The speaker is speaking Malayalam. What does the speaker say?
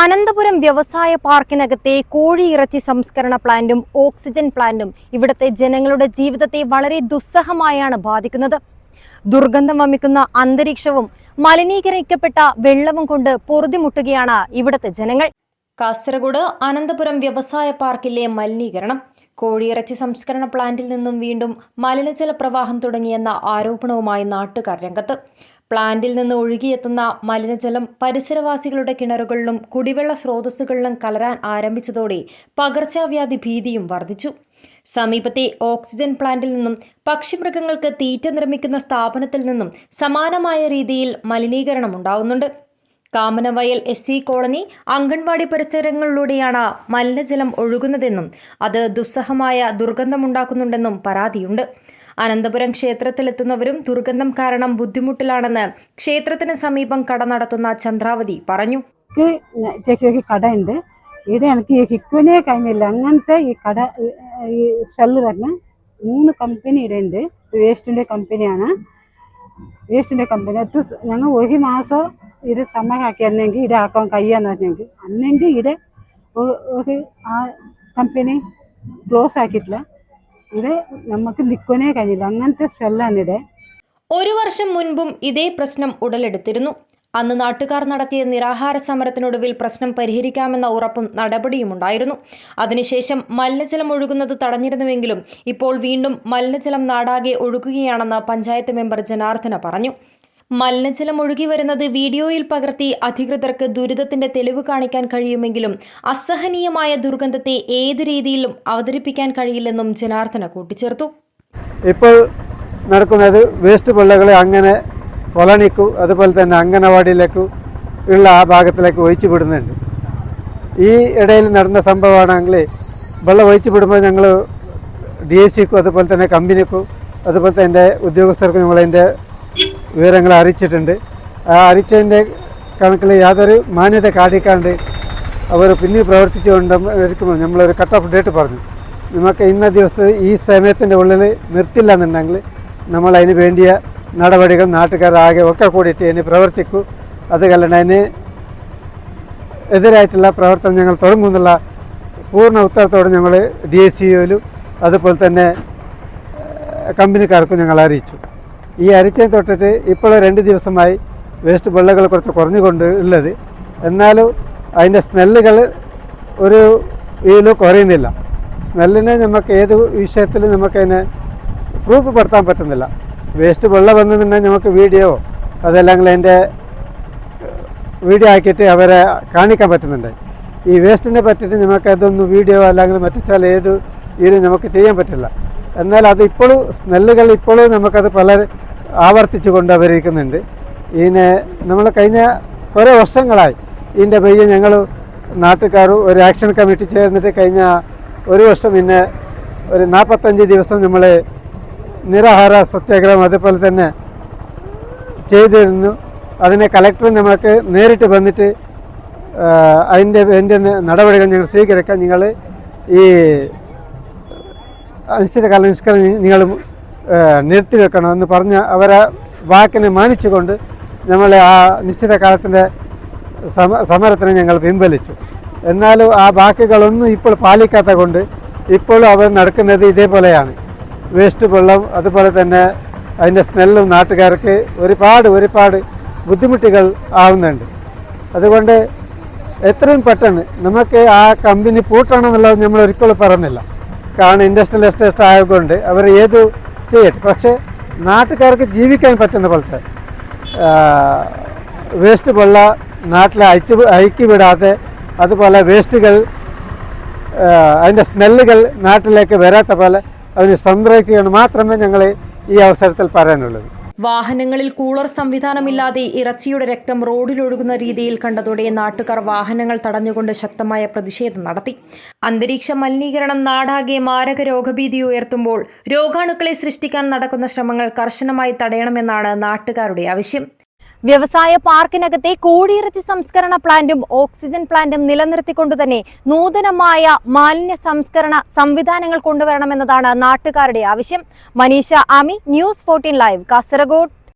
അനന്തപുരം വ്യവസായ പാർക്കിനകത്തെ കോഴിയിറച്ചി സംസ്കരണ പ്ലാന്റും ഓക്സിജൻ പ്ലാന്റും ഇവിടുത്തെ ജനങ്ങളുടെ ജീവിതത്തെ വളരെ ദുസ്സഹമായാണ് ബാധിക്കുന്നത്. ദുർഗന്ധം വമിക്കുന്ന അന്തരീക്ഷവും മലിനീകരിക്കപ്പെട്ട വെള്ളവും കൊണ്ട് പൊറുതിമുട്ടുകയാണ് ഇവിടുത്തെ ജനങ്ങൾ. കാസർഗോഡ് അനന്തപുരം വ്യവസായ പാർക്കിലെ മലിനീകരണം. കോഴിയിറച്ചി സംസ്കരണ പ്ലാന്റിൽ നിന്നും വീണ്ടും മലിനജല പ്രവാഹം തുടങ്ങിയെന്ന ആരോപണവുമായി നാട്ടുകാർ രംഗത്ത്. പ്ലാന്റിൽ നിന്ന് ഒഴുകിയെത്തുന്ന മലിനജലം പരിസരവാസികളുടെ കിണറുകളിലും കുടിവെള്ള സ്രോതസ്സുകളിലും കലരാൻ ആരംഭിച്ചതോടെ പകർച്ചവ്യാധി ഭീതിയും വർദ്ധിച്ചു. സമീപത്തെ ഓക്സിജൻ പ്ലാന്റിൽ നിന്നും പക്ഷിമൃഗങ്ങൾക്ക് തീറ്റ നിർമ്മിക്കുന്ന സ്ഥാപനത്തിൽ നിന്നും സമാനമായ രീതിയിൽ മലിനീകരണം ഉണ്ടാവുന്നുണ്ട്. Kamanavayal S C colony anganwadi പരിസരങ്ങളിലൂടെയാണ് മലിനജലം ഒഴുകുന്നതെന്നും അത് ദുസ്സഹമായ ദുർഗന്ധമുണ്ടാക്കുന്നുണ്ടെന്നും പരാതിയുണ്ട്. അനന്തപുരം ക്ഷേത്രത്തിലെത്തുന്നവരും ദുർഗന്ധം കാരണം ബുദ്ധിമുട്ടിലാണെന്ന് ക്ഷേത്രത്തിന് സമീപം കട നടത്തുന്ന ചന്ദ്രാവതി പറഞ്ഞു. കടയുണ്ട്. ഇവിടെ എനിക്ക് ഈ കഴിഞ്ഞില്ല. അങ്ങനത്തെ ഈ കട ഈ- ഷെല്ല് വരുന്ന മൂന്ന് കമ്പനി ഇവിടെ ഉണ്ട്. വേസ്റ്റിന്റെ കമ്പനിയാണ് വേസ്റ്റിന്റെ കമ്പനി. എത്ര ഞങ്ങൾ ഒരു മാസം ഇത് സമയമാക്കിയിരുന്നെങ്കിൽ ഇവിടെ ആക്കാൻ കഴിയാന്ന് പറഞ്ഞെങ്കിൽ അന്നെങ്കിൽ ഇത് ഒരു ആ കമ്പനി ക്ലോസ് ആക്കിയിട്ടില്ല. ഇത് നമുക്ക് നിൽക്കാനേ കഴിഞ്ഞില്ല. അങ്ങനത്തെ സ്വെല്ലാണ് ഇവിടെ ഒരു വർഷം മുൻപും ഇതേ പ്രശ്നം ഉടലെടുത്തിരുന്നു. അന്ന് നാട്ടുകാർ നടത്തിയ നിരാഹാര സമരത്തിനൊടുവിൽ പ്രശ്നം പരിഹരിക്കാമെന്ന ഉറപ്പും നടപടിയുമുണ്ടായിരുന്നു. അതിനുശേഷം മലിനജലം ഒഴുകുന്നത് തടഞ്ഞിരുന്നുവെങ്കിലും ഇപ്പോൾ വീണ്ടും മലിനജലം നാടാകെ ഒഴുകുകയാണെന്ന് പഞ്ചായത്ത് മെമ്പർ ജനാർദ്ദന പറഞ്ഞു. മലിനജലം ഒഴുകി വരുന്നത് വീഡിയോയിൽ പകർത്തി അധികൃതർക്ക് ദുരിതത്തിന്റെ തെളിവ് കാണിക്കാൻ കഴിയുമെങ്കിലും അസഹനീയമായ ദുർഗന്ധത്തെ ഏത് രീതിയിലും അവതരിപ്പിക്കാൻ കഴിയില്ലെന്നും ജനാർദ്ദന കൂട്ടിച്ചേർത്തു. ഇപ്പോൾ നടക്കുന്നത് വേസ്റ്റ് പിള്ളകളെ അങ്ങനെ കൊളണിക്കും അതുപോലെ തന്നെ അംഗനവാടിയിലേക്കും ഉള്ള ആ ഭാഗത്തിലേക്ക് ഒഴിച്ചു വിടുന്നുണ്ട് ഈ ഇടയിൽ നടന്ന സംഭവമാണെങ്കിൽ വെള്ളം ഒഴിച്ചു വിടുമ്പോൾ ഞങ്ങൾ ഡി എസ് സിക്കും അതുപോലെ തന്നെ കമ്പനിക്കും അതുപോലെ തന്നെ എന്റെ ഉദ്യോഗസ്ഥർക്കും ഞങ്ങളതിന്റെ വിവരങ്ങൾ അറിയിച്ചിട്ടുണ്ട്. ആ അറിയിച്ചതിന്റെ കണക്കിൽ യാതൊരു മാന്യത കാണിക്കാണ്ട് അവർ പിന്നെ പ്രവർത്തിച്ചുകൊണ്ട് നമ്മളൊരു കട്ട് ഓഫ് ഡേറ്റ് പറഞ്ഞു. നമുക്ക് ഇന്ന ദിവസം ഈ സമയത്തിന്റെ ഉള്ളിൽ നിർത്തില്ല എന്നുണ്ടെങ്കിൽ നമ്മൾ അതിന് വേണ്ടിയ നടപടികൾ നാട്ടുകാരാകെ ഒക്കെ കൂടിയിട്ട് ഇനി പ്രവർത്തിക്കൂ. അത് അതിന് എതിരായിട്ടുള്ള പ്രവർത്തനം ഞങ്ങൾ തുടങ്ങുന്നുള്ള പൂർണ ഉത്തരത്തോടെ ഞങ്ങൾ ഡി എസ് സിഒയിലും അതുപോലെ തന്നെ കമ്പനിക്കാർക്കും ഞങ്ങൾ അറിയിച്ചു. ഈ അരിച്ചതിന് തൊട്ടിട്ട് ഇപ്പോൾ രണ്ട് ദിവസമായി വേസ്റ്റ് വെള്ളകൾ കുറച്ച് കുറഞ്ഞുകൊണ്ട് ഉള്ളത്. എന്നാലും അതിന്റെ സ്മെല്ലുകൾ ഒരു ഇതിലും കുറയുന്നില്ല. സ്മെല്ലിനെ നമുക്ക് ഏത് വിഷയത്തിലും നമുക്കതിനെ പ്രൂഫ് പെടുത്താൻ പറ്റുന്നില്ല. വേസ്റ്റ് വെള്ളം വന്നിട്ടുണ്ടെങ്കിൽ നമുക്ക് വീഡിയോ അതല്ലെങ്കിൽ അതിന്റെ വീഡിയോ ആക്കിയിട്ട് അവരെ കാണിക്കാൻ പറ്റുന്നുണ്ട്. ഈ വേസ്റ്റിനെ പറ്റിയിട്ട് നമുക്ക് അതൊന്നും വീഡിയോ അല്ലെങ്കിൽ മറ്റിച്ചാൽ ഏത് ഇതിന് നമുക്ക് ചെയ്യാൻ പറ്റില്ല. എന്നാൽ അത് ഇപ്പോഴും സ്മെല്ലുകൾ ഇപ്പോഴും നമുക്കത് പല ആവർത്തിച്ചു കൊണ്ടുവരിക്കുന്നുണ്ട് ഇതിനെ നമ്മൾ കഴിഞ്ഞ കുറേ വർഷങ്ങളായി ഇതിന്റെ പയ്യെ ഞങ്ങൾ നാട്ടുകാർ ഒരു ആക്ഷൻ കമ്മിറ്റി ചേർന്നിട്ട് കഴിഞ്ഞ ഒരു വർഷം പിന്നെ ഒരു നാൽപ്പത്തഞ്ച് ദിവസം നമ്മൾ നിരാഹാര സത്യാഗ്രഹം അതേപോലെ തന്നെ ചെയ്തിരുന്നു. അതിനെ കളക്ടർ നമുക്ക് നേരിട്ട് വന്നിട്ട് അതിന്റെ എന്റെ നടപടികൾ ഞങ്ങൾ സ്വീകരിക്കാൻ നിങ്ങൾ ഈ അനിശ്ചിതകാല നിഷ്കരണം നിങ്ങൾ നിർത്തി വെക്കണമെന്ന് പറഞ്ഞ് അവരെ വാക്കിനെ മാനിച്ചുകൊണ്ട് നമ്മൾ ആ നിശ്ചിത കാലത്തിന്റെ സമ സമരത്തിനെ ഞങ്ങൾ പിൻവലിച്ചു. എന്നാലും ആ വാക്കുകളൊന്നും ഇപ്പോൾ പാലിക്കാത്ത കൊണ്ട് ഇപ്പോഴും അവർ നടക്കുന്നത് ഇതേപോലെയാണ്. വേസ്റ്റ് വെള്ളം അതുപോലെ തന്നെ അതിന്റെ സ്മെല്ലും നാട്ടുകാർക്ക് ഒരുപാട് ഒരുപാട് ബുദ്ധിമുട്ടുകൾ ആവുന്നുണ്ട്. അതുകൊണ്ട് എത്രയും പെട്ടെന്ന് നമുക്ക് ആ കമ്പനി പൂട്ടണമെന്നുള്ളത് നമ്മൾ ഒരിക്കലും പറഞ്ഞില്ല. കാരണം ഇൻഡസ്ട്രിയൽ എസ്റ്റേറ്റ് ആയതുകൊണ്ട് അവർ ഏത് ചെയ്യട്ടെ. പക്ഷേ നാട്ടുകാർക്ക് ജീവിക്കാൻ പറ്റുന്ന പോലത്തെ വേസ്റ്റ് വെള്ള നാട്ടിൽ അയച്ചു അയക്കി വിടാതെ അതുപോലെ വേസ്റ്റുകൾ അതിന്റെ സ്മെല്ലുകൾ നാട്ടിലേക്ക് വരാത്ത പോലെ അതിന് സംരക്ഷിക്കണം മാത്രമേ ഞങ്ങൾ ഈ അവസരത്തിൽ പറയാനുള്ളത്. വാഹനങ്ങളിൽ കൂളർ സംവിധാനമില്ലാതെ ഇറച്ചിയുടെ രക്തം റോഡിലൊഴുകുന്ന രീതിയിൽ കണ്ടതോടെ നാട്ടുകാർ വാഹനങ്ങൾ തടഞ്ഞുകൊണ്ട് ശക്തമായ പ്രതിഷേധം നടത്തി. അന്തരീക്ഷ മലിനീകരണം നാടാകെ മാരക രോഗഭീതി ഉയർത്തുമ്പോൾ രോഗാണുക്കളെ സൃഷ്ടിക്കാൻ നടക്കുന്ന ശ്രമങ്ങൾ കർശനമായി തടയണമെന്നാണ് നാട്ടുകാരുടെ ആവശ്യം. വ്യവസായ പാർക്കിനകത്തെ കോടിയിറച്ചി സംസ്കരണ പ്ലാന്റും ഓക്സിജൻ പ്ലാന്റും നിലനിർത്തിക്കൊണ്ട് തന്നെ നൂതനമായ മാലിന്യ സംസ്കരണ സംവിധാനങ്ങൾ കൊണ്ടുവരണമെന്നതാണ് നാട്ടുകാരുടെ ആവശ്യം. Maneesha Ami news fourteen live Kasaragod.